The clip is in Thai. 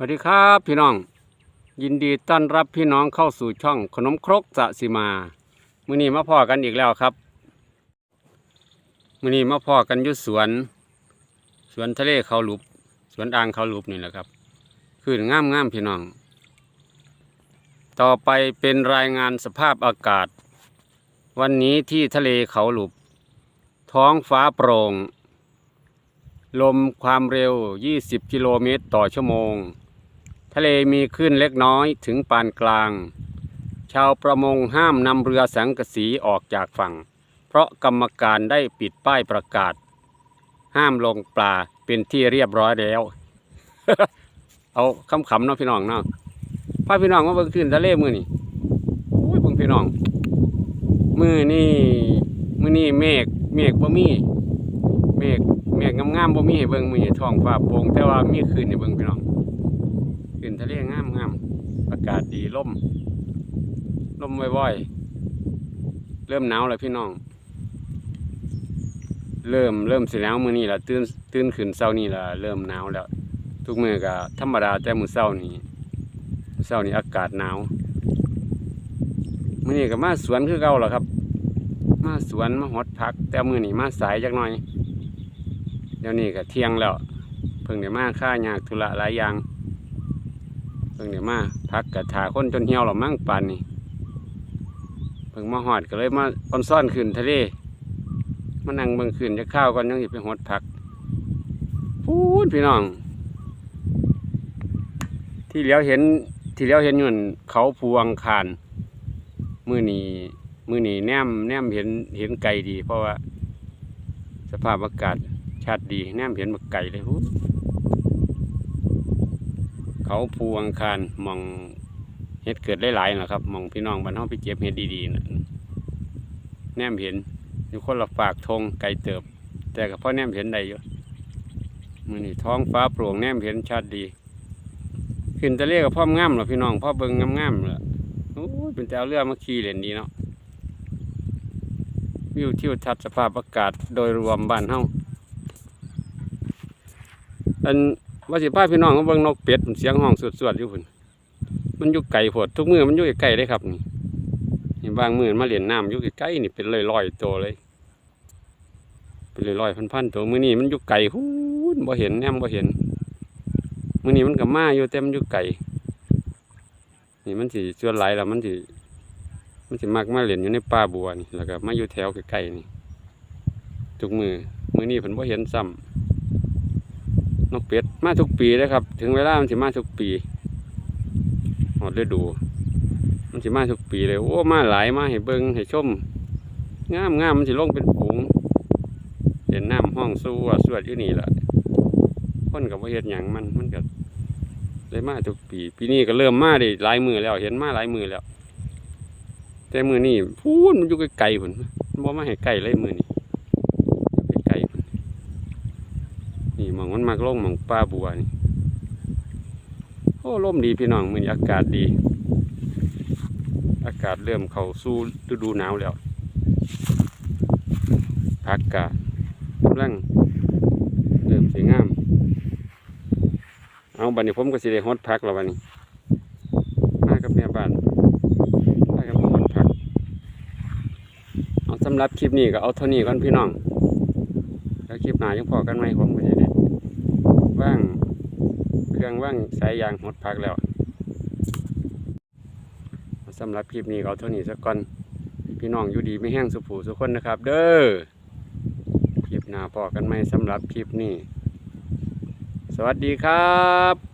สวัสดีครับพี่น้อง ยินดีต้อนรับพี่น้องเข้าสู่ช่องขนมครกสะสิมามื้อนี้มาพ่อกันอีกแล้วครับมื้อนี้มาพ่อกันยุสวน สวนทะเลเขาหลุบสวนอ่างเขาหลุบนี่แหละครับคืนงามงามๆพี่น้อง ต่อไปเป็นรายงานสภาพอากาศ วันนี้ที่ทะเลเขาหลุบ ท้องฟ้าโปร่ง ลมความเร็ว 20 กิโลเมตรต่อชั่วโมงะเลมีคลื่นเล็กน้อยถึงปานกลาง ชาวประมงห้ามนำเรือสังกสีออกจากฝั่ง เพราะกรรมการได้ปิดป้ายประกาศ ห้ามลงปลาเป็นที่เรียบร้อยแล้ว เอาคำขำๆเนาะพี่น้องเนาะพาพี่น้องมาเบิ่งขึ้นทะเลมือนี่โอ้ยเบิ่งพี่น้อง มือนี่มือนี่เมฆเมฆบ่มีเมฆเมฆงามๆบ่มีให้เบิ่งมือนี่ท้องฟ้าโปร่งแต่ว่ามีคลื่นให้เบิ่งพี่น้อง ขึ้นทะเลงามงามอากาศดีลมลมว่อยๆ เริ่มหนาวแล้วพี่น้อง เริ่มเริ่มสิหนาวมื้อนี้ละตื่นตื่นขึ้นเช้านี้ละเริ่มหนาวแล้ว ทุกมื้อก็ธรรมดาแต่มื้อเช้านี้เช้านี้อากาศหนาวมื้อนี้ก็มาสวนคือเก่าล่ะครับ มาสวนมาหดผัก แต่มื้อนี้มาสายจักหน่อย เดี๋ยวนี้ก็เที่ยงแล้ว เพิ่งได้มาค่ายากธุระหลายอย่าง พิ่งเดี๋ยวมาพักกะถาคนจนเหี่ยวหรอมั่งปานนี่เพิ่งมาหอดก็เลยมาออนซ่อนขึ้นทะเลมานั่งเบิ่งขึ้นจะข้าวก่อนยังสิบไปหดผักพูดพี่น้อง ที่แล้วเห็นที่แล้วเห็นอยู่นั่เขาพวงคานมือนีมือนีแนมแนมเห็นเห็นไก่ดี เพราะว่า สภาพอากาศชัดดีแนมเห็นมาไก่เลยหู เขาภูอังคารมองเห็ดเกิดได้หลายนะครับมองพี่น้องบ้านเฮาไปเจ็บเห็ดดีๆนะแนมเห็นอยู่คนละฝากธงไกลเติบ แต่ก็พอแนมเห็นได้อยู่มือนี่ท้องฟ้าโปร่งแนมเห็นชัดดี ขึ้นทะเลกับพ่อมงามเหรอพี่น้องพ่อเบิ่งงามๆเหรอโอ้ยเป็นแต่เอาเรือมาขี่เล่นดีเนาะวิวทิวทัศน์สภาพอากาศโดยรวมบ้านเฮาอัน ว่าสิพาพี่น้องมาเบิ่งนกเป็ดมันเสียงห้องสวดๆอยู่พุ่นมันอยู่ไกลโพดทุกมือมันอยู่ใกล้ๆเลยครับนี่นี่บางมือมาเล่นน้ำอยู่ใกล้ๆนี่เป็นร้อยๆตัวเลย เป็นร้อยๆพันๆตัวมือนี้มันอยู่ไกลหูนบ่เห็นแนมบ่เห็นมือนี้มันก็มาอยู่แต่มันอยู่ไกลนี่มันสิส่วนไหลแล้วมันสิมันสิมักมาเล่นอยู่ในป่าบัวนี่แล้วก็มาอยู่แถวใกล้ๆนี่ทุกมือมือนี้เพิ่นบ่เห็นซ้ำ นกเป็ดมาทุกปีเลยครับ ถึงเวลามันสิมาทุกปีหอดฤดู มันสิมาทุกปีเลย โอ้มาหลายมาให้เบิงให้ชมงามงามมันสิลงเป็นฝูงเห็นน้ำห้องสู้สวดอยู่นี่แหละคนกับว่าเห็ดหยังมันมันก็เลยมาทุกปี ปีนี้ก็เริ่มมาได้หลายมือแล้ว เห็นมาหลายมือแล้ว แต่มือนี่พูนมันอยู่ไกลๆพุ่นมันบ่มาให้ไกลเลยมือนี่ไกลๆพุ่น นี่ห มันมากลงหมองป้าบัวนี่โอ้ร่มดีพี่น้องมือนี้อากาศดี อากาศเริ่มเข้าสู่ฤดูหนาวแล้วพักกะกำลังเริ่มสวยงาม เอาบัดนี้ผมก็สิได้ฮอดพักแล้วบัดนี้มากับแม่บ้านมากับมาฮดพักเอาสำหรับคลิปนี้ก็เอาเท่านี้ก่อนพี่น้องแล้วคลิปหน้ายังพอกันไหมผมก็จะได้ ว่างเครื่องว่างสายยางหดพักแล้วสำหรับคลิปนี้เอาเท่านี้สักก่อน พี่น้องอยู่ดีไม่แห้งสุขผูสุคนนะครับ เด้อคลิปหน้าพอกันไหมสำหรับคลิปนี้ สวัสดีครับ